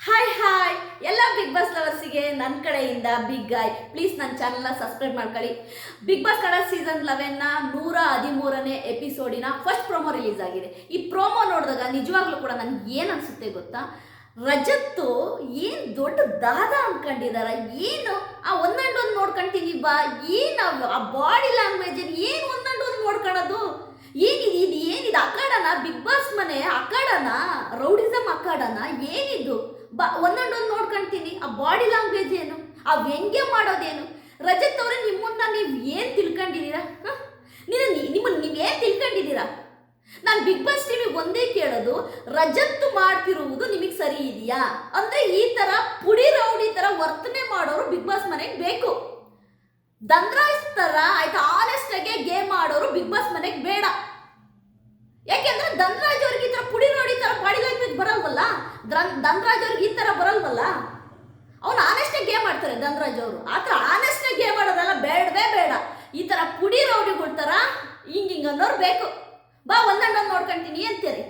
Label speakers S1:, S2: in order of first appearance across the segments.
S1: Hi hi ಎಲ್ಲ big boss ಲವರ್ಸಿಗೆ ನನ್ನ ಕಡೆಯಿಂದ ಬಿಗ್ ಗಾಯ್ ಪ್ಲೀಸ್ ನನ್ನ ಚಾನಲ್ನ ಸಬ್ಸ್ಕ್ರೈಬ್ ಮಾಡ್ಕೊಳ್ಳಿ. ಬಿಗ್ ಬಾಸ್ ಕನ್ನಡ ಸೀಸನ್ ಲೆವೆನ್ನ ನೂರ ಹದಿಮೂರನೇ ಎಪಿಸೋಡಿನ ಫಸ್ಟ್ ಪ್ರೊಮೋ ರಿಲೀಸ್ ಆಗಿದೆ. ಈ ಪ್ರೋಮೋ ನೋಡಿದಾಗ ನಿಜವಾಗ್ಲೂ ಕೂಡ ನನಗೆ ಏನು ಅನಿಸುತ್ತೆ ಗೊತ್ತಾ? ರಜತ್ತು ಏನು ದೊಡ್ಡ ದಾದ ಅನ್ಕೊಂಡಿದಾರ? ಏನು? ಆ ಒಂದೊಂದು ಒಂದು ಬಾ. ಏನು ಆ ಬಾಡಿ ಲ್ಯಾಂಗ್ವೇಜ್ ಏನು? ಒಂದೊಂದು ಒಂದು ನೋಡ್ಕೊಳ್ಳೋದು ಏನಿದು ಇದು ಏನಿದು ಅಖಾಡನ? ಬಿಗ್ ಬಾಸ್ ಮನೆ ಅಖಾಡನ? ರೌಡಿಸಮ್ ಅಖಾಡನ? ಏನಿದು? ಬಾ, ಒಂದೊಂದೊಂದು ನೋಡ್ಕೊಂತೀನಿ. ಆ ಬಾಡಿ ಲ್ಯಾಂಗ್ವೇಜ್ ಏನು, ಆ ವ್ಯಂಗ್ಯ ಮಾಡೋದೇನು? ರಜತ್ ಅವರೇ ನಿಮ್ಮನ್ನ ನೀವು ಏನು ತಿಳ್ಕೊಂಡಿದ್ದೀರಾ? ನೀನು ನಿಮ್ಮನ್ನು ನೀವೇನು ತಿಳ್ಕೊಂಡಿದ್ದೀರಾ? ನಾನು ಬಿಗ್ ಬಾಸ್ ಟಿವಿ ಒಂದೇ ಕೇಳೋದು ರಜತ್ತು ಮಾಡ್ತಿರುವುದು ನಿಮಗೆ ಸರಿ ಇದೆಯಾ? ಅಂದ್ರೆ ಈ ತರ ಪುಡಿ ರೌಡಿ ತರ ವರ್ತನೆ ಮಾಡೋರು ಬಿಗ್ ಬಾಸ್ ಮನೆಗೆ ಬೇಕು. ದಂದ್ರಾಜ್ ತರ ಆಯ್ತಾ ಆನೆಸ್ಟ್ ಆಗಿ ಗೇಮ್ ಆಡೋರು ಬಿಗ್ ಬಾಸ್ ಮನೆಗೆ ಬೇಡ. ಯಾಕೆಂದ್ರೆ ದನ್ರಾಜ್ ಅವ್ರಿಗೆ ಈ ತರ ಪುಡಿ ರೌಡಿ ತರ ಬಾಡಿ ಬರಲ್ವಲ್ಲ? ಧನ್ರಾಜ್ ಅವ್ರಿಗೆ ಈ ತರ ಬರಲ್ವಲ್ಲ? ಅವ್ನು ಆನೆಸ್ಟ್ ಗೇಮ್ ಆಡ್ತಾರೆ ಧನ್ರಾಜ್ ಅವರು ಆ ಥರ ಆನೆಸ್ಟ್ ಗೇಮ್ ಆಡೋದೆಲ್ಲ ಬೇಡವೇ ಬೇಡ. ಈ ತರ ಪುಡಿ ರೌಡಿ ಕೊಡ್ತಾರ ಹಿಂಗೆ ಹಿಂಗೆ ಅನ್ನೋರು ಬೇಕು. ಬಾ ಒಂದೊಂದೊಂದು ನೋಡ್ಕೊಂತೀನಿ ಅಂತೀರಿ.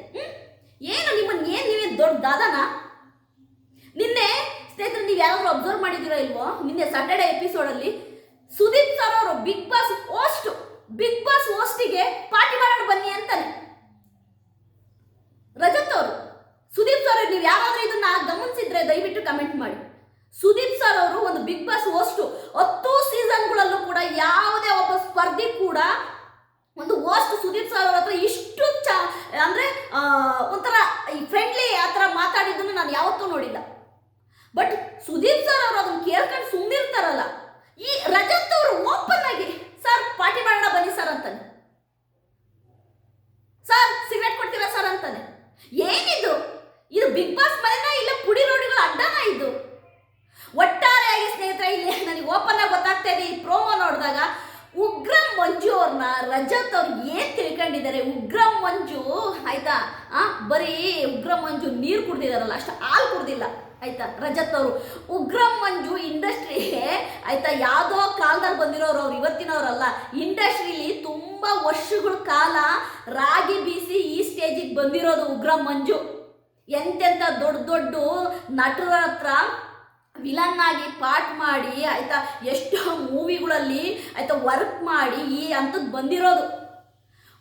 S1: ಏನು ನಿಮ್ಮನ್ನ ಏನು ನೀವೇನು ದೊಡ್ಡ ದಾದನ? ನಿನ್ನೆ ಸ್ನೇಹಿತರೆ ನೀವು ಯಾರಾದ್ರೂ ಅಬ್ಸರ್ವ್ ಮಾಡಿದಿರೋ ಇಲ್ವೋ? ನಿನ್ನೆ ಸಾಟರ್ಡೆ ಎಪಿಸೋಡಲ್ಲಿ ಸುದೀಪ್ ಸರ್ ಅವರು big boss host big boss ಹೋಸ್ಟಿಗೆ party ಮಾಡೋಣ ಬನ್ನಿ ಅಂತಾನೆ ರಜತ್ ಅವರು ಸುದೀಪ್ ಸರ್ ನೀವು ಯಾರಾದ್ರೂ ಇದನ್ನ ಗಮನಿಸಿದ್ರೆ ದಯವಿಟ್ಟು ಕಮೆಂಟ್ ಮಾಡಿ. ಸುದೀಪ್ ಸರ್ ಅವರು ಒಂದು ಬಿಗ್ ಬಾಸ್ ಹೋಸ್ಟು ಹತ್ತು ಸೀಸನ್ಗಳಲ್ಲೂ ಕೂಡ ಯಾವುದೇ ಒಬ್ಬ ಸ್ಪರ್ಧಿ ಕೂಡ ಒಂದು ಹೋಸ್ಟ್ ಸುದೀಪ್ ಸರ್ ಅವ್ರ ಹತ್ರ ಇಷ್ಟು ಚ, ಅಂದ್ರೆ ಒಂಥರ ಫ್ರೆಂಡ್ಲಿ ಆ ಥರ ಮಾತಾಡಿದ್ದನ್ನು ನಾನು ಯಾವತ್ತೂ ನೋಡಿಲ್ಲ. ಬಟ್ ಸುದೀಪ್ ಸರ್ ಅವರು ಅದನ್ನ ಕೇಳ್ಕೊಂಡು ಸುಮ್ಮನಿರ್ತಾರಲ್ಲ ಈ ರಜತ್ ಅವರು ಓಪನ್ ಆಗಿ ಸರ್ ಪಾರ್ಟಿ ಮಾಡೋಣ, ಬನ್ನಿ ಸರ್ ಅಂತಾನೆ. ಸರ್ ಸಿಗರೇಟ್ ಕೊಡ್ತೀರಾ ಸರ್ ಅಂತಾನೆ. ಏನಿದು? ಇದು ಬಿಗ್ ಬಾಸ್ ಮನೆನಾ ಇಲ್ಲ ಪುಡಿ ರೋಡಿಗಳ ಅಡ್ಡನ ಇದು? ಒಟ್ಟಾರೆಯಾಗಿ ಸ್ನೇಹಿತರೆ, ಇಲ್ಲಿ ನನಗೆ ಓಪನ್ ಆಗಿ ಗೊತ್ತಾಗ್ತಾ ಇದೆ ಈ ಪ್ರೋಮೋ ನೋಡಿದಾಗ ಉಗ್ರಂ ಮಂಜು ಅವ್ರನ್ನ ರಜತ್ ಅವ್ರು ಏನ್ ತಿಳ್ಕೊಂಡಿದ್ದಾರೆ? ಉಗ್ರಂ ಮಂಜು, ಆಯ್ತಾ? ಆ, ಬರೀ ಉಗ್ರಂ ಮಂಜು ನೀರು ಕುಡ್ದಿದಾರಲ್ಲ, ಅಷ್ಟು ಹಾಲು ಕುಡ್ದಿಲ್ಲ, ಆಯ್ತಾ? ರಜತ್ ಅವರು. ಉಗ್ರಂ ಮಂಜು ಇಂಡಸ್ಟ್ರಿ ಆಯ್ತಾ, ಯಾವುದೋ ಕಾಲದಲ್ಲಿ ಬಂದಿರೋರು ಅವ್ರು, ಇವತ್ತಿನವರಲ್ಲ. ಇಂಡಸ್ಟ್ರಿಲಿ ತುಂಬಾ ವರ್ಷಗಳ ಕಾಲ ರಾಗಿ ಬೀಸಿ ಈ ಸ್ಟೇಜಿಗೆ ಬಂದಿರೋದು ಉಗ್ರಂ ಮಂಜು. ಎಂತೆಂಥ ದೊಡ್ಡ ದೊಡ್ಡ ನಟರ ಹತ್ರ ವಿಲನ್ ಪಾಠ ಮಾಡಿ, ಆಯ್ತಾ, ಎಷ್ಟೋ ಮೂವಿಗಳಲ್ಲಿ ಆಯ್ತಾ ವರ್ಕ್ ಮಾಡಿ ಈ ಹಂತಕ್ಕೆ ಬಂದಿರೋದು.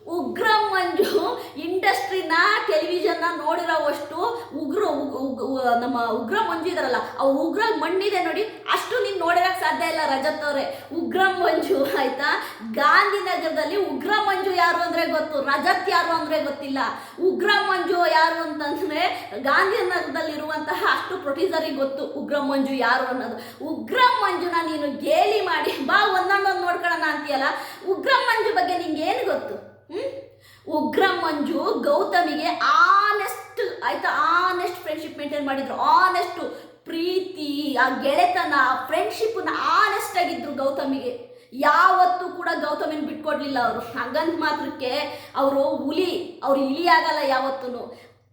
S1: ಉಗ್ರ ಮಂಜು ಇಂಡಸ್ಟ್ರಿನ ಟೆಲಿವಿಷನ್ನ ನೋಡಿರೋವಷ್ಟು ಉಗ್ರ ಉಗ್- ಉಗ್- ನಮ್ಮ ಉಗ್ರ ಮಂಜು ಇದಾರಲ್ಲ ಆ ಉಗ್ರ ಮಣ್ಣಿದೆ ನೋಡಿ, ಅಷ್ಟು ನೀನು ನೋಡಿರೋಕ್ಕೆ ಸಾಧ್ಯ ಇಲ್ಲ ರಜತ್ ಅವರೇ. ಉಗ್ರ ಮಂಜು ಆಯ್ತಾ? ಗಾಂಧಿನಗರದಲ್ಲಿ ಉಗ್ರ ಮಂಜು ಯಾರು ಅಂದರೆ ಗೊತ್ತು, ರಜತ್ ಯಾರು ಅಂದರೆ ಗೊತ್ತಿಲ್ಲ. ಉಗ್ರ ಮಂಜು ಯಾರು ಅಂತಂದರೆ ಗಾಂಧಿನಗರದಲ್ಲಿರುವಂತಹ ಅಷ್ಟು ಪ್ರೊಟೀಸರಿಗೆ ಗೊತ್ತು ಉಗ್ರ ಮಂಜು ಯಾರು ಅನ್ನೋದು. ಉಗ್ರ ಮಂಜುನ ನೀನು ಗೇಲಿ ಮಾಡಿ, ಬಾ ಒಂದೊಂದೊಂದು ನೋಡ್ಕೊಳ್ಳೋಣ ಅಂತೀಯಲ್ಲ, ಉಗ್ರ ಮಂಜು ಬಗ್ಗೆ ನಿಂಗೆ ಏನು ಗೊತ್ತು? ಉಗ್ರ ಮಂಜು ಗೌತಮಿಗೆ ಆನೆಸ್ಟ್ ಆಯ್ತಾ? ಆನೆಸ್ಟ್ ಫ್ರೆಂಡ್ಶಿಪ್ ಮೇಂಟೈನ್ ಮಾಡಿದ್ರು. ಆನೆಸ್ಟ್ ಪ್ರೀತಿ, ಆ ಗೆಳೆತನ ಫ್ರೆಂಡ್ಶಿಪ್ನ ಆನೆಸ್ಟ್ ಆಗಿದ್ರು ಗೌತಮಿಗೆ. ಯಾವತ್ತೂ ಕೂಡ ಗೌತಮಿನ ಬಿಟ್ಕೊಡ್ಲಿಲ್ಲ ಅವರು. ಹಾಗಂತ ಮಾತ್ರಕ್ಕೆ ಅವರು ಹುಲಿ, ಅವ್ರು ಇಲಿ ಆಗಲ್ಲ ಯಾವತ್ತೂ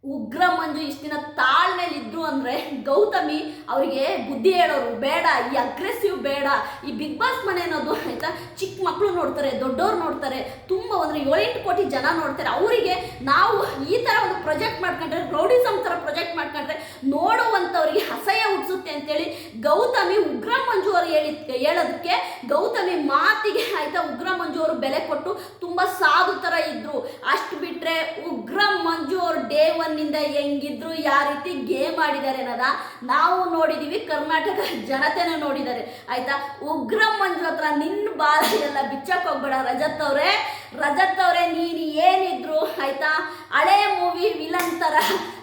S1: ಉಗ್ರ ಮಂಜು ಇಷ್ಟು ದಿನ ತಾಳ್ಮೇಲೆ ಇದ್ರು ಅಂದ್ರೆ ಗೌತಮಿ ಅವರಿಗೆ ಬುದ್ಧಿ ಹೇಳೋರು ಬೇಡ, ಈ ಅಗ್ರೆಸಿವ್ ಬೇಡ, ಈ ಬಿಗ್ ಬಾಸ್ ಮನೆ ಅನ್ನೋದು ಆಯ್ತಾ? ಚಿಕ್ಕ ಮಕ್ಕಳು ನೋಡ್ತಾರೆ, ದೊಡ್ಡವ್ರು ನೋಡ್ತಾರೆ, ತುಂಬ ಅಂದ್ರೆ ಏಳೆಂಟು ಕೋಟಿ ಜನ ನೋಡ್ತಾರೆ. ಅವರಿಗೆ ನಾವು ಈ ಥರ ಒಂದು ಪ್ರೊಜೆಕ್ಟ್ ಮಾಡ್ಕೊಂಡ್ರೆ ರೌಡಿಸಮ್ ಥರ ಪ್ರೊಜೆಕ್ಟ್ ಮಾಡ್ಕೊಂಡ್ರೆ ನೋಡುವಂಥವ್ರಿಗೆ ಅಸಹ್ಯ ಹುಟ್ಟಿಸುತ್ತೆ ಅಂತೇಳಿ ಗೌತಮಿ ಉಗ್ರ ಮಂಜು ಅವರು ಹೇಳಿ, ಹೇಳೋದಕ್ಕೆ ಗೌತಮಿ ಮಾತಿಗೆ ಆಯ್ತಾ ಉಗ್ರ ಮಂಜು ಅವರು ಬೆಲೆ ಕೊಟ್ಟು ತುಂಬ ಸಾಧು ಥರ ಇದ್ರು. ಅಷ್ಟು ಬಿಟ್ರೆ ಉಗ್ರ ಮಂಜು ಅವರು ಡೇ ಒನ್ನಿಂದ ಹೆಂಗಿದ್ರು ಯಾವ ರೀತಿ ಗೇಮ್ ಆಡಿದ್ದಾರೆ ಅನ್ನೋದ ನಾವು ನೋಡಿದೀವಿ, ಕರ್ನಾಟಕ ಜನತೆನೇ ನೋಡಿದ್ದಾರೆ. ಆಯ್ತಾ? ಉಗ್ರ ಮಂಜು ಹತ್ರ ನಿನ್ನ ಬಾಲ ಎಲ್ಲ ಬಿಚ್ಚಕ್ ಹೋಗ್ಬೇಡ ರಜತ್ ಅವರೇ. ರಜತ್ ಅವರೇ, ನೀನು ಏನಿದ್ರು, ಆಯ್ತಾ? ಹಳೆ ಮೂವಿ ವಿಲನ್ ತರ.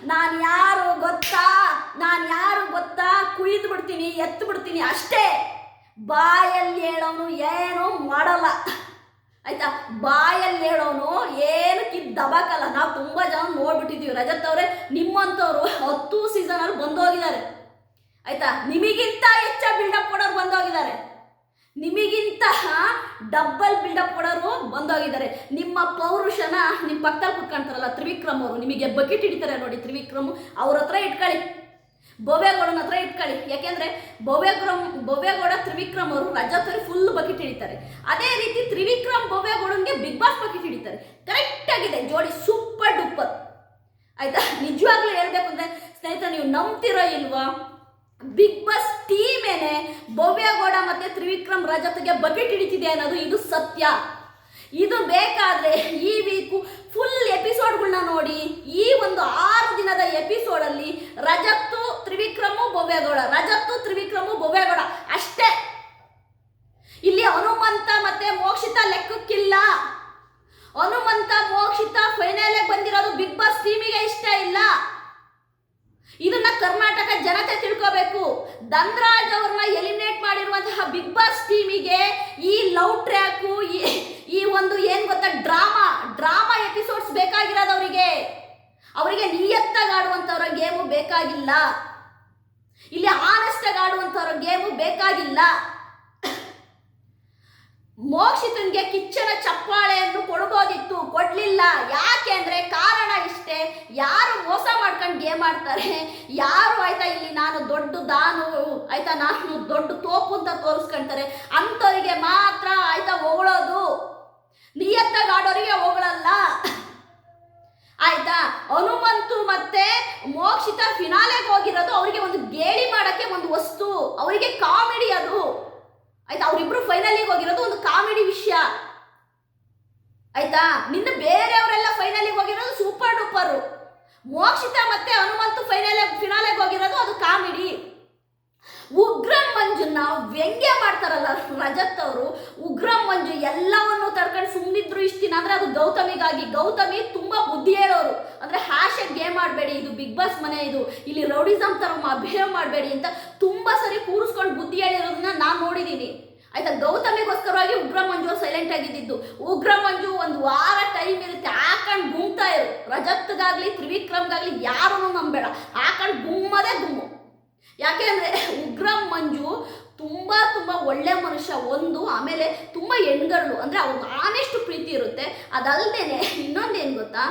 S1: ನಾನು ಯಾರು ಗೊತ್ತಾ? ನಾನು ಯಾರು ಗೊತ್ತಾ? ಕುಯ್ದು ಬಿಡ್ತೀನಿ, ಎತ್ತು ಬಿಡ್ತೀನಿ ಅಷ್ಟೇ. ಬಾಯಲ್ಲಿ ಹೇಳೋನು ಏನೂ ಮಾಡಲ್ಲ. ಆಯ್ತಾ? ಬಾಯಲ್ಲಿ ಹೇಳೋನು ಏನು ಕಿದ್ ದಬಾಕಲ್ಲ? ನಾವು ತುಂಬ ಜನ ನೋಡ್ಬಿಟ್ಟಿದ್ದೀವಿ. ರಜತ್ ಅವರೇ, ನಿಮ್ಮಂಥವ್ರು ಹತ್ತು ಸೀಸನ್ ಅಲ್ಲಿ ಬಂದೋಗಿದ್ದಾರೆ. ಆಯ್ತಾ? ನಿಮಗಿಂತ ಹೆಚ್ಚ ಬಿಲ್ಡಪ್ ಕೊಡೋರು ಬಂದೋಗಿದ್ದಾರೆ. ನಿಮಗಿಂತ ಡಬ್ಬಲ್ ಬಿಲ್ಡಪ್ ಕೊಡೋರು ಬಂದೋಗಿದ್ದಾರೆ. ನಿಮ್ಮ ಪೌರುಷನ ನಿಮ್ಮ ಪಕ್ಕದಲ್ಲಿ ಕುತ್ಕೊಂತಾರಲ್ಲ ತ್ರಿವಿಕ್ರಮ್ ಅವರು, ನಿಮಗೆ ಬಕೆಟ್ ಹಿಡಿತಾರೆ ನೋಡಿ ತ್ರಿವಿಕ್ರಮ್ ಅವ್ರ ಹತ್ರ ಇಟ್ಕೊಳ್ಳಿ. ಭವ್ಯಗೌಡನ ಹತ್ರ ಇಟ್ಕೊಳ್ಳಿ. ಯಾಕೆಂದ್ರೆ ಭವ್ಯಗ್ರಮ್ ಭವ್ಯಗೌಡ ತ್ರಿವಿಕ್ರಮ್ ಅವರು ರಜತ್ ಅವ್ರಿಗೆ ಫುಲ್ ಬಕೆಟ್ ಹಿಡಿತಾರೆ. ಅದೇ ರೀತಿ ತ್ರಿವಿಕ್ರಮ್ ಭವ್ಯಗೌಡನ್ಗೆ ಬಿಗ್ ಬಾಸ್ ಬಕೆಟ್ ಹಿಡಿತಾರೆ. ಕರೆಕ್ಟ್ ಆಗಿದೆ. ಜೋಡಿ ಸೂಪರ್ ಡೂಪರ್ ಆಯ್ತಾ? ನಿಜವಾಗ್ಲೂ ಹೇಳ್ಬೇಕು ಅಂದ್ರೆ, ಸ್ನೇಹಿತರೆ, ನೀವು ನೀವು ನಂಬ್ತಿರೋ ಇಲ್ವಾ? ಬಿಗ್ ಬಾಸ್ ಟೀಮೇನೆ ಭವ್ಯಗೌಡ ಮತ್ತೆ ತ್ರಿವಿಕ್ರಮ್ ರಜತ್ಗೆ ಬಕೆಟ್ ಹಿಡಿತಿದೆ ಅನ್ನೋದು ಇದು ಸತ್ಯ. ಇದು ಬೇಕಾದ್ರೆ ಈ ವೀಕು ಫುಲ್ ಎಪಿಸೋಡ್ಗಳನ್ನ ನೋಡಿ. ಈ ಒಂದು ಆರು ದಿನದ ಎಪಿಸೋಡಲ್ಲಿ ರಜತ್ತು, ತ್ರಿವಿಕ್ರಮು, ಭವ್ಯಗೌಡ. ರಜತ್ತು, ತ್ರಿವಿಕ್ರಮು, ಭವ್ಯಗೌಡ ಅಷ್ಟೇ. ಇಲ್ಲಿ ಹನುಮಂತ ಮತ್ತೆ ಮೋಕ್ಷಿತ ಲೆಕ್ಕಕ್ಕಿಲ್ಲ. ಹನುಮಂತ, ಮೋಕ್ಷಿತ ಫೈನಲ್ ಬಂದಿರೋದು ಬಿಗ್ ಬಾಸ್ ಟೀಮಿಗೆ ಇಷ್ಟ ಇಲ್ಲ. ಇದನ್ನ ಕರ್ನಾಟಕ ಜನತೆ ತಿಳ್ಕೋಬೇಕು. ಧನ್ರಾಜ್ ಅವ್ರನ್ನ ಎಲಿಮಿನೇಟ್ ಮಾಡಿರುವಂತಹ ಬಿಗ್ ಬಾಸ್ ಟೀಮಿಗೆ ಈ ಲವ್ ಟ್ರ್ಯಾಕು ಈ ಒಂದು ಏನ್ ಗೊತ್ತಾ? ಡ್ರಾಮಾ ಡ್ರಾಮಾ ಎಪಿಸೋಡ್ಸ್ ಬೇಕಾಗಿರೋದು ಅವರಿಗೆ ಅವರಿಗೆ ನಿಯತ್ತಾಗಿ ಗೇಮು ಬೇಕಾಗಿಲ್ಲ. ಇಲ್ಲಿ ಆನೆಸ್ಟಾಗಿ ಆಡುವಂಥವ್ರ ಗೇಮು ಬೇಕಾಗಿಲ್ಲ. ಮೋಕ್ಷಿತನ್ಗೆ ಕಿಚ್ಚನ ಚಪ್ಪಾಳೆಯನ್ನು ಕೊಡ್ಬೋದಿತ್ತು, ಕೊಡ್ಲಿಲ್ಲ. ಯಾಕೆ ಅಂದ್ರೆ ಕಾರಣ ಇಷ್ಟೇ. ಯಾರು ಮೋಸ ಮಾಡ್ಕೊಂಡು ಗೇಮ್ ಆಡ್ತಾರೆ? ಯಾರು ಆಯ್ತಾ ಇಲ್ಲಿ ನಾನು ದೊಡ್ಡ ದಾನು, ಆಯ್ತಾ ನಾನು ದೊಡ್ಡ ತೋಪು ಅಂತ ತೋರಿಸ್ಕೊಂತಾರೆ? ಅಂಥವ್ರಿಗೆ ಮಾತ್ರ ಆಯ್ತಾ ಹೊಗಳೋದು. ನಿಯತ್ತಾಗಿ ಆಡೋರಿಗೆ ಹೊಗಳಲ್ಲ. ಆಯ್ತಾ? ಹನುಮಂತು ಮತ್ತೆ ಮೋಕ್ಷಿತ ಫಿನಾಲೆಗೆ ಹೋಗಿರೋದು ಅವರಿಗೆ ಒಂದು ಗೇಳಿ ಮಾಡಕ್ಕೆ ಒಂದು ವಸ್ತು. ಅವರಿಗೆ ಕಾಮಿಡಿ ಅದು. ಆಯ್ತಾ? ಅವರಿಬ್ರು ಫೈನಲಿಗೆ ಹೋಗಿರೋದು ಒಂದು ಕಾಮಿಡಿ ವಿಷಯ. ಆಯ್ತಾ? ನಿನ್ನ ಬೇರೆಯವರೆಲ್ಲ ಫೈನಲಿಗೆ ಹೋಗಿರೋದು ಸೂಪರ್ ಡೂಪರ್ ಮೋಕ್ಷಿತ ಮತ್ತೆ ಹನುಮಂತು ಫೈನಲ್ ಫಿನಾಲೆಗೆ ಹೋಗಿರೋದು ಅದು ಕಾಮಿಡಿ. ಉಗ್ರಂ ಮಂಜುನ ವ್ಯಂಗ್ಯ ಮಾಡ್ತಾರಲ್ಲ ರಜತ್ ಅವರು, ಉಗ್ರಂ ಮಂಜು ಎಲ್ಲವನ್ನು ತಡ್ಕೊಂಡು ಸುಮ್ಮನಿದ್ರು ಇಷ್ಟ ದಿನ ಅಂದ್ರೆ ಅದು ಗೌತಮಿಗಾಗಿ. ಗೌತಮಿ ತುಂಬಾ ಬುದ್ಧಿ ಹೇಳೋರು. ಅಂದ್ರೆ ಹ್ಯಾಶ್ ಗೇಮ್ ಮಾಡಬೇಡಿ, ಇದು ಬಿಗ್ ಬಾಸ್ ಮನೆ ಇದು. ಇಲ್ಲಿ ರೌಡಿಸಮ್ ತರ ಬಿಹೇವ್ ಮಾಡಬೇಡಿ ಅಂತ ತುಂಬಾ ಸರಿ ಕೂರಿಸ್ಕೊಂಡು ಬುದ್ಧಿ ಹೇಳಿರೋದನ್ನ ನಾನು ನೋಡಿದ್ದೀನಿ ಆಯ್ತಾ? ಗೌತಮಿಗೋಸ್ಕರವಾಗಿ ಉಗ್ರ ಮಂಜು ಸೈಲೆಂಟ್ ಆಗಿದ್ದು ಉಗ್ರ ಮಂಜು ಒಂದು ವಾರ ಟೈಮ್ ಇರುತ್ತೆ ಹಾಕೊಂಡು ಗುಮ್ತಾ ಇರು. ರಜತ್ಗಾಗ್ಲಿ, ತ್ರಿವಿಕ್ರಮ್ಗಾಗ್ಲಿ ಯಾರನ್ನು ನಂಬೇಡ. ಹಾಕೊಂಡು ಗುಮ್ಮದೇ ಗುಮ್ಮು. ಯಾಕೆ ಅಂದರೆ ಉಗ್ರಂ ಮಂಜು ತುಂಬ ತುಂಬ ಒಳ್ಳೆ ಮನುಷ್ಯ, ಒಂದು, ಆಮೇಲೆ ತುಂಬ ಹೆಣ್ಗಳು ಅಂದರೆ ಅವ್ರಿಗೆ ಆನೆಷ್ಟು ಪ್ರೀತಿ ಇರುತ್ತೆ ಅದಲ್ಲದೆ ಇನ್ನೊಂದೇನು ಗೊತ್ತಾ?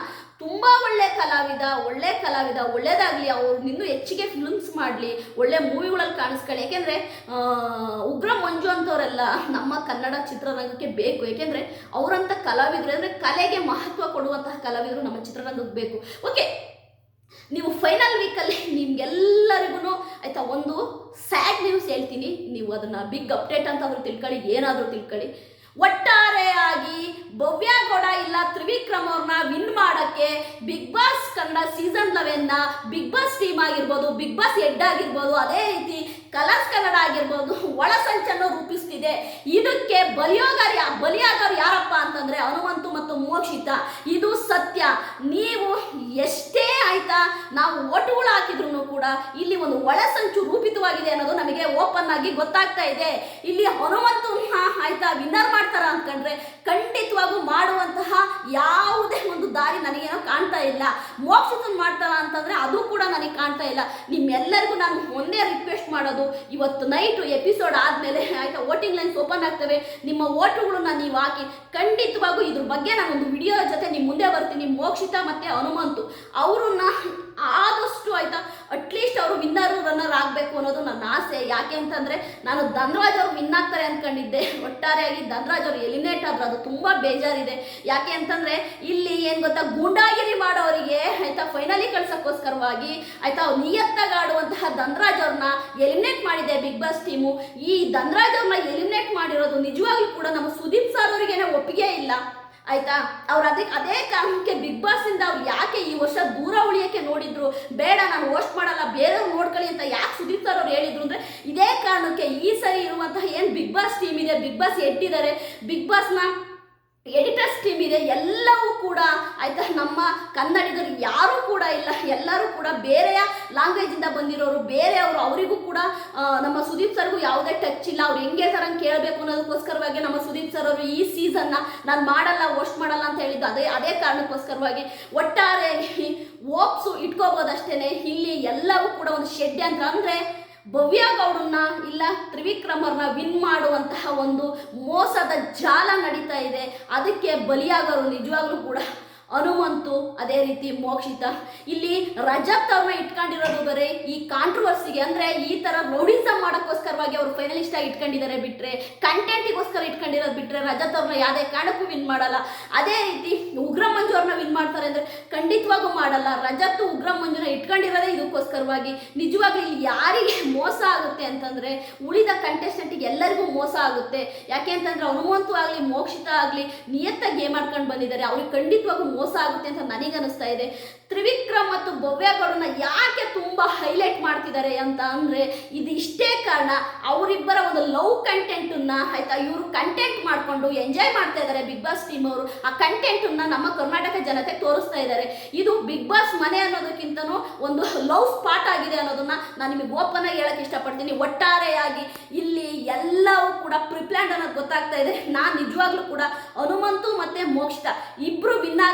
S1: ತುಂಬ ಒಳ್ಳೆ ಕಲಾವಿದ ಒಳ್ಳೆ ಕಲಾವಿದ, ಒಳ್ಳೇದಾಗಲಿ, ಅವ್ರು ಇನ್ನೂ ಹೆಚ್ಚಿಗೆ ಫಿಲ್ಮ್ಸ್ ಮಾಡಲಿ, ಒಳ್ಳೆ ಮೂವಿಗಳಲ್ಲಿ ಕಾಣಿಸ್ಕೊಳ್ಳಿ. ಯಾಕೆಂದರೆ ಉಗ್ರ ಮಂಜು ಅಂತವರೆಲ್ಲ ನಮ್ಮ ಕನ್ನಡ ಚಿತ್ರರಂಗಕ್ಕೆ ಬೇಕು. ಏಕೆಂದರೆ ಅವರಂಥ ಕಲಾವಿದರು, ಅಂದರೆ ಕಲೆಗೆ ಮಹತ್ವ ಕೊಡುವಂತಹ ಕಲಾವಿದರು ನಮ್ಮ ಚಿತ್ರರಂಗಕ್ಕೆ ಬೇಕು. ಓಕೆ ನೀವು ಫೈನಲ್ ವೀಕಲ್ಲಿ ನಿಮ್ಗೆಲ್ಲರಿಗೂ ಆಯಿತಾ ಒಂದು ಸ್ಯಾಡ್ ನ್ಯೂಸ್ ಹೇಳ್ತೀನಿ. ನೀವು ಅದನ್ನು ಬಿಗ್ ಅಪ್ಡೇಟ್ ಅಂತ ಅವ್ರು ತಿಳ್ಕೊಳ್ಳಿ, ಏನಾದರೂ ತಿಳ್ಕೊಳ್ಳಿ. ಒಟ್ಟಾರೆಯಾಗಿ ಭವ್ಯಗೌಡ ಇಲ್ಲ ತ್ರಿವಿಕ್ರಮ್ ಅವ್ರನ್ನ ವಿನ್ ಮಾಡೋಕ್ಕೆ ಬಿಗ್ ಬಾಸ್ ಕನ್ನಡ ಸೀಸನ್ ಲೆವೆನ್ನ ಬಿಗ್ ಬಾಸ್ ಟೀಮ್ ಆಗಿರ್ಬೋದು ಬಿಗ್ ಬಾಸ್ ಹೆಡ್ ಆಗಿರ್ಬೋದು, ಅದೇ ರೀತಿ ಕಲರ್ಸ್ ಕನ್ನಡ ಆಗಿರ್ಬೋದು ಒಳಸಂಚನ್ನು ರೂಪಿಸ್ತಿದೆ. ಇದಕ್ಕೆ ಬಲಿಯೋಗಾರ ಯಾ ಯಾರಪ್ಪ ಅಂತಂದ್ರೆ ಹನುಮಂತು ಮತ್ತು ಮೋಕ್ಷಿತ. ಇದು ಸತ್ಯ. ನೀವು ಎಷ್ಟೇ ಆಯ್ತಾ ನಾವು ಓಟುಗಳು ಹಾಕಿದ್ರು ಕೂಡ ಇಲ್ಲಿ ಒಂದು ಒಳಸಂಚು ರೂಪಿತವಾಗಿದೆ ಅನ್ನೋದು ನಮಗೆ ಓಪನ್ ಆಗಿ ಗೊತ್ತಾಗ್ತಾ ಇದೆ. ಇಲ್ಲಿ ಹನುಮಂತು ಆಯ್ತಾ, ವಿನ್ನರ್ ಮಾಡ್ತಾರ ಅಂದ್ಕೊಂಡ್ರೆ ಖಂಡಿತವಾಗೂ ಮಾಡುವಂತಹ ಯಾವ ದಾರಿ ನನಗೇನೋ ಕಾಣ್ತಾ ಇಲ್ಲ. ಮೋಕ್ಷಿತನ್ ಮಾಡ್ತಾರ ಅಂತಂದ್ರೆ ಅದು ಕೂಡ ನನಗೆ ಕಾಣ್ತಾ ಇಲ್ಲ. ನಿಮ್ಮೆಲ್ಲರಿಗೂ ನಾನು ಒಂದೇ ರಿಕ್ವೆಸ್ಟ್ ಮಾಡೋದು, ಇವತ್ತು ನೈಟು ಎಪಿಸೋಡ್ ಆದಮೇಲೆ ಆಯ್ತಾ ವೋಟಿಂಗ್ ಲೈನ್ಸ್ ಓಪನ್ ಆಗ್ತವೆ. ನಿಮ್ಮ ಓಟುಗಳನ್ನ ನೀವು ಹಾಕಿ, ಖಂಡಿತವಾಗೂ ಇದ್ರ ಬಗ್ಗೆ ನಾನು ಒಂದು ವಿಡಿಯೋ ಜೊತೆ ನಿಮ್ಮ ಮುಂದೆ ಬರ್ತೀನಿ. ಮೋಕ್ಷಿತ ಮತ್ತೆ ಹನುಮಂತು. ಅವ್ರನ್ನ ಆದಷ್ಟು ಆಯ್ತಾ ಅಟ್ಲೀಸ್ಟ್ ಅವರು ವಿನ್ನರು ಅನ್ನೋದು ನನ್ನ ಆಸೆ. ಯಾಕೆ ಅಂತಂದ್ರೆ ನಾನು ಧನ್ರಾಜ್ ಅವ್ರು ವಿನ್ ಆಗ್ತಾರೆ ಅನ್ಕೊಂಡಿದ್ದೆ. ಒಟ್ಟಾರೆಯಾಗಿ ಧನ್ರಾಜ್ ಅವರು ಎಲಿಮಿನೇಟ್ ಆದ್ರು. ಅದು ತುಂಬಾ ಬೇಜಾರಿದೆ. ಯಾಕೆ ಅಂತಂದ್ರೆ ಇಲ್ಲಿ ಏನ್ ಗೊತ್ತಾ? ಗೂಂಡಾಗಿರಿ ಮಾಡೋರಿಗೆ ಆಯ್ತಾ ಫೈನಲಿ ಕಳ್ಸಕ್ಕೋಸ್ಕರವಾಗಿ ಆಯ್ತಾ ನಿಯತ್ತಾಗಿ ಆಡುವಂತಹ ಧನ್ರಾಜ್ ಅವ್ರನ್ನ ಎಲಿಮಿನೇಟ್ ಮಾಡಿದೆ ಬಿಗ್ ಬಾಸ್ ಟೀಮು ಈ ಧನ್ರಾಜ್ ಅವ್ರನ್ನ ಎಲಿಮಿನೇಟ್ ಮಾಡಿರೋದು ನಿಜವಾಗ್ಲೂ ಕೂಡ ನಮ್ಮ ಸುದೀಪ್ ಸರ್ ಅವರಿಗೇನೆ ಒಪ್ಪಿಗೆ ಇಲ್ಲ. ಆಯ್ತಾ? ಅವ್ರು ಅದಕ್ಕೆ ಅದೇ ಕಾರಣಕ್ಕೆ ಬಿಗ್ ಬಾಸ್ ಇಂದ ಅವ್ರು ಯಾಕೆ ಈ ವರ್ಷ ದೂರ ಉಳಿಯಕ್ಕೆ ನೋಡಿದ್ರು? ಬೇಡ, ನಾನು ಹೋಸ್ಟ್ ಮಾಡಲ್ಲ, ಬೇರೆಯವ್ರು ನೋಡ್ಕೊಳ್ಳಿ ಅಂತ ಯಾಕೆ ಸುದೀಪ್ ಸರ್ ಅವ್ರು ಹೇಳಿದ್ರು ಅಂದ್ರೆ ಇದೇ ಕಾರಣಕ್ಕೆ ಈ ಸರಿ ಇರುವಂತಹ ಏನು ಬಿಗ್ ಬಾಸ್ ಟೀಮ್ ಇದೆ ಬಿಗ್ ಬಾಸ್ ಎಟ್ಟಿದ್ದಾರೆ. ಬಿಗ್ ಬಾಸ್ನ ಎಡಿಟರ್ಸ್ ಟೀಮ್ ಇದೆ, ಎಲ್ಲವೂ ಕೂಡ ಆಯ್ತಾ, ನಮ್ಮ ಕನ್ನಡಿಗರು ಯಾರೂ ಕೂಡ ಇಲ್ಲ, ಎಲ್ಲರೂ ಕೂಡ ಬೇರೆಯ ಲ್ಯಾಂಗ್ವೇಜಿಂದ ಬಂದಿರೋರು, ಬೇರೆಯವರು ಅವರಿಗೂ ಕೂಡ ನಮ್ಮ ಸುದೀಪ್ ಸರ್ಗೂ ಯಾವುದೇ ಟಚ್ ಇಲ್ಲ. ಅವ್ರು ಹೆಂಗೆ ಥರ ಕೇಳಬೇಕು ಅನ್ನೋದಕ್ಕೋಸ್ಕರವಾಗಿ ನಮ್ಮ ಸುದೀಪ್ ಸರ್ ಅವರು ಈ ಸೀಸನ್ನ ನಾನು ಮಾಡಲ್ಲ ವೋಸ್ಟ್ ಮಾಡಲ್ಲ ಅಂತ ಹೇಳಿದ್ದು ಅದೇ ಅದೇ ಕಾರಣಕ್ಕೋಸ್ಕರವಾಗಿ. ಒಟ್ಟಾರೆ ಓಪ್ಸು ಇಟ್ಕೋಬೋದಷ್ಟೇ ಇಲ್ಲಿ ಎಲ್ಲವೂ ಕೂಡ ಒಂದು ಶೆಡ್ ಅಂತ ಅಂದರೆ ಭವ್ಯ ಗೌಡನ್ನ ಇಲ್ಲ ತ್ರಿವಿಕ್ರಮರನ್ನ ವಿನ್ ಮಾಡುವಂತಹ ಒಂದು ಮೋಸದ ಜಾಲ ನಡೀತಾ ಇದೆ. ಅದಕ್ಕೆ ಬಲಿಯಾಗೋರು ನಿಜವಾಗ್ಲೂ ಕೂಡ ಹನುಮಂತು ಅದೇ ರೀತಿ ಮೋಕ್ಷಿತ. ಇಲ್ಲಿ ರಜತ್ ಅವ್ರನ್ನ ಇಟ್ಕೊಂಡಿರೋದು ಬರೀ ಈ ಕಾಂಟ್ರವರ್ಸಿಗೆ ಅಂದ್ರೆ ಈ ತರ ರೌಡಿಸಮ್ ಮಾಡೋಕ್ಕೋಸ್ಕರವಾಗಿ ಅವರು ಫೈನಲಿಸ್ಟ್ ಆಗಿ ಇಟ್ಕೊಂಡಿದ್ದಾರೆ ಬಿಟ್ರೆ ಕಂಟೆಂಟಿಗೋಸ್ಕರ ಇಟ್ಕೊಂಡಿರೋದು ಬಿಟ್ರೆ ರಜತ್ ಅವ್ರನ್ನ ಯಾವುದೇ ಕಾರಣಕ್ಕೂ ವಿನ್ ಮಾಡಲ್ಲ. ಅದೇ ರೀತಿ ಉಗ್ರ ಮಂಜು ಅವ್ರನ್ನ ವಿನ್ ಮಾಡ್ತಾರೆ ಅಂದ್ರೆ ಖಂಡಿತವಾಗೂ ಮಾಡಲ್ಲ. ರಜತ್ ಉಗ್ರ ಮಂಜುನ ಇಟ್ಕೊಂಡಿರೋದೇ ಇದಕ್ಕೋಸ್ಕರವಾಗಿ. ನಿಜವಾಗ್ಲೂ ಯಾರಿಗೆ ಮೋಸ ಆಗುತ್ತೆ ಅಂತಂದ್ರೆ ಉಳಿದ ಕಂಟೆಸ್ಟೆಂಟಿಗೆ ಎಲ್ಲರಿಗೂ ಮೋಸ ಆಗುತ್ತೆ. ಯಾಕೆ ಅಂತಂದ್ರೆ ಹನುಮಂತು ಆಗಲಿ, ಮೋಕ್ಷಿತ ಆಗಲಿ ನಿಯತ್ತಾಗಿ ಗೇಮ್ ಮಾಡ್ಕೊಂಡು ಬಂದಿದ್ದಾರೆ. ಅವ್ರಿಗೆ ಖಂಡಿತವಾಗೂ ಮೋಸ ಆಗುತ್ತೆ ಅಂತ ನನಗನ್ನಿಸ್ತಾ ಇದೆ. ತ್ರಿವಿಕ್ರಮ್ ಮತ್ತು ಭವ್ಯಗೌಡನ ಯಾಕೆ ತುಂಬ ಹೈಲೈಟ್ ಮಾಡ್ತಿದ್ದಾರೆ ಅಂತ ಅಂದರೆ ಇದು ಇಷ್ಟೇ ಕಾರಣ. ಅವರಿಬ್ಬರ ಒಂದು ಲವ್ ಕಂಟೆಂಟನ್ನು ಆಯಿತಾ, ಇವರು ಕಂಟೆಂಟ್ ಮಾಡಿಕೊಂಡು ಎಂಜಾಯ್ ಮಾಡ್ತಾ ಇದ್ದಾರೆ ಬಿಗ್ ಬಾಸ್ ಟೀಮ್ ಅವರು. ಆ ಕಂಟೆಂಟನ್ನು ನಮ್ಮ ಕರ್ನಾಟಕ ಜನತೆ ತೋರಿಸ್ತಾ ಇದ್ದಾರೆ. ಇದು ಬಿಗ್ ಬಾಸ್ ಮನೆ ಅನ್ನೋದಕ್ಕಿಂತನೂ ಒಂದು ಲವ್ ಸ್ಪಾಟ್ ಆಗಿದೆ ಅನ್ನೋದನ್ನ ನಾನು ನಿಮಗೆ ಓಪನ್ ಆಗಿ ಹೇಳಕ್ಕೆ ಇಷ್ಟಪಡ್ತೀನಿ. ಒಟ್ಟಾರೆಯಾಗಿ ಇಲ್ಲಿ ಎಲ್ಲವೂ ಕೂಡ ಪ್ರಿಪ್ಲ್ಯಾಂಡ್ ಅನ್ನೋದು ಗೊತ್ತಾಗ್ತಾ ಇದೆ. ನಾನು ನಿಜವಾಗ್ಲೂ ಕೂಡ ಹನುಮಂತು ಮತ್ತೆ ಮೋಕ್ಷ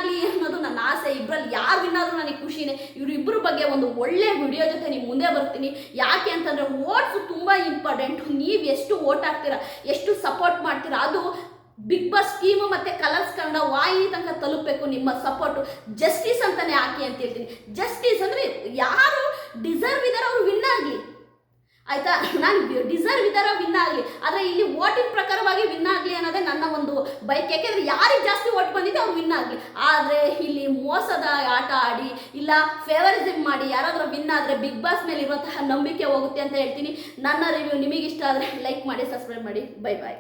S1: ಆಗಲಿ ಅನ್ನೋದು ನನ್ನ ಆಸೆ. ಇಬ್ಬರಲ್ಲಿ ಯಾರು ವಿನ್ನಾದರೂ ನನಗೆ ಖುಷಿನೇ. ಇವರಿಬ್ಬರ ಬಗ್ಗೆ ಒಂದು ಒಳ್ಳೆ ವಿಡಿಯೋ ಜೊತೆ ನೀವು ಮುಂದೆ ಬರ್ತೀನಿ. ಯಾಕೆ ಅಂತಂದ್ರೆ ಓಟ್ಸ್ ತುಂಬ ಇಂಪಾರ್ಟೆಂಟ್ ನೀವು ಎಷ್ಟು ಓಟ್ ಹಾಕ್ತೀರಾ, ಎಷ್ಟು ಸಪೋರ್ಟ್ ಮಾಡ್ತೀರಾ, ಅದು ಬಿಗ್ ಬಾಸ್ ಟೀಮು ಮತ್ತು ಕಲರ್ಸ್ ಕನ್ನಡ ವಾಯಿ ತನಕ ತಲುಪಬೇಕು ನಿಮ್ಮ ಸಪೋರ್ಟು ಜಸ್ಟಿಸ್ ಅಂತಾನೆ ಹಾಕಿ ಅಂತ ಹೇಳ್ತೀನಿ. ಜಸ್ಟಿಸ್ ಅಂದರೆ ಯಾರು ಡಿಸರ್ವ್ ಆಯ್ತಾ? ನಾನು ಡಿಸರ್ವ್ ಇದಾರ ವಿನ್ ಆಗಲಿ. ಆದರೆ ಇಲ್ಲಿ ಓಟಿಂಗ್ ಪ್ರಕಾರವಾಗಿ ವಿನ್ ಆಗಲಿ ಅನ್ನೋದೇ ನನ್ನ ಒಂದು ಬೈಕ್ ಯಾಕೆಂದರೆ ಯಾರಿಗೆ ಜಾಸ್ತಿ ಓಟ್ ಬಂದಿದೆ ಅವ್ರು ವಿನ್ ಆಗಲಿ. ಆದರೆ ಇಲ್ಲಿ ಮೋಸದ ಆಟ ಆಡಿ, ಇಲ್ಲ ಫೇವರಿಸಮ್ ಮಾಡಿ ಯಾರಾದರೂ ವಿನ್ ಆದರೆ ಬಿಗ್ ಬಾಸ್ ಮೇಲೆ ಇರುವಂತಹ ನಂಬಿಕೆ ಹೋಗುತ್ತೆ ಅಂತ ಹೇಳ್ತೀನಿ. ನನ್ನ ರಿವ್ಯೂ ನಿಮಗಿಷ್ಟ ಆದರೆ ಲೈಕ್ ಮಾಡಿ ಸಬ್ಸ್ಕ್ರೈಬ್ ಮಾಡಿ. Bye bye